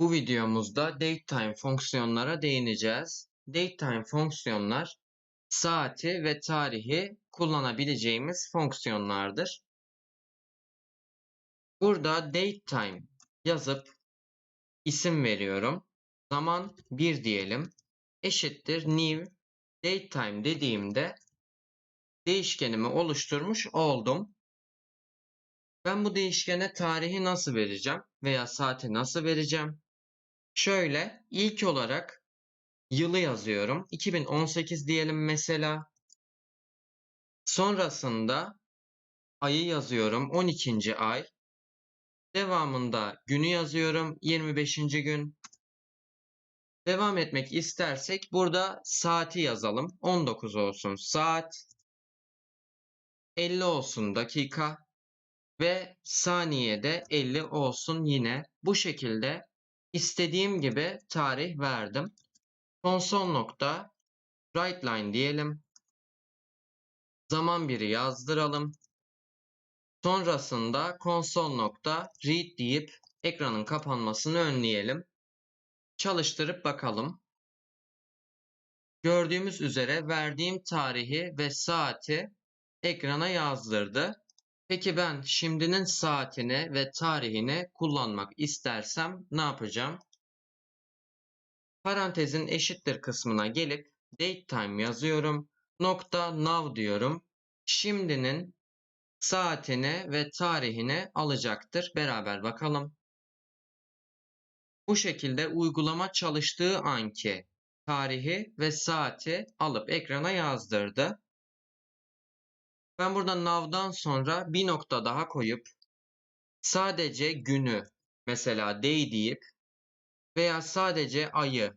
Bu videomuzda datetime fonksiyonlara değineceğiz. Datetime fonksiyonlar saati ve tarihi kullanabileceğimiz fonksiyonlardır. Burada datetime yazıp isim veriyorum. Zaman 1 diyelim. Eşittir new datetime dediğimde değişkenimi oluşturmuş oldum. Ben bu değişkene tarihi nasıl vereceğim veya saati nasıl vereceğim? Şöyle ilk olarak yılı yazıyorum. 2018 diyelim mesela. Sonrasında ayı yazıyorum. 12. ay. Devamında günü yazıyorum. 25. gün. Devam etmek istersek burada saati yazalım. 19 olsun saat. 50 olsun dakika. Ve saniyede 50 olsun yine. Bu şekilde istediğim gibi tarih verdim. Konsol nokta write line diyelim. Zaman biri yazdıralım. Sonrasında konsol nokta read deyip ekranın kapanmasını önleyelim. Çalıştırıp bakalım. Gördüğümüz üzere verdiğim tarihi ve saati ekrana yazdırdı. Peki ben şimdinin saatini ve tarihini kullanmak istersem ne yapacağım? Parantezin eşittir kısmına gelip datetime yazıyorum. Nokta now diyorum. Şimdinin saatini ve tarihini alacaktır. Beraber bakalım. Bu şekilde uygulama çalıştığı anki tarihi ve saati alıp ekrana yazdırdı. Ben burada now'dan sonra bir nokta daha koyup sadece günü mesela day deyip veya sadece ayı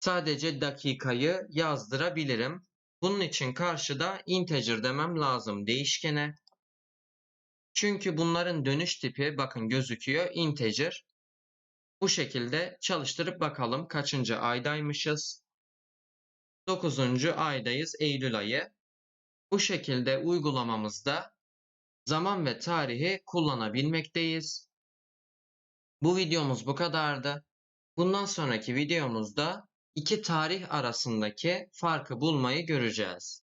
sadece dakikayı yazdırabilirim. Bunun için karşıda integer demem lazım değişkene. Çünkü bunların dönüş tipi bakın gözüküyor integer. Bu şekilde çalıştırıp bakalım kaçıncı aydaymışız. 9. aydayız Eylül ayı. Bu şekilde uygulamamızda zaman ve tarihi kullanabilmekteyiz. Bu videomuz bu kadardı. Bundan sonraki videomuzda iki tarih arasındaki farkı bulmayı göreceğiz.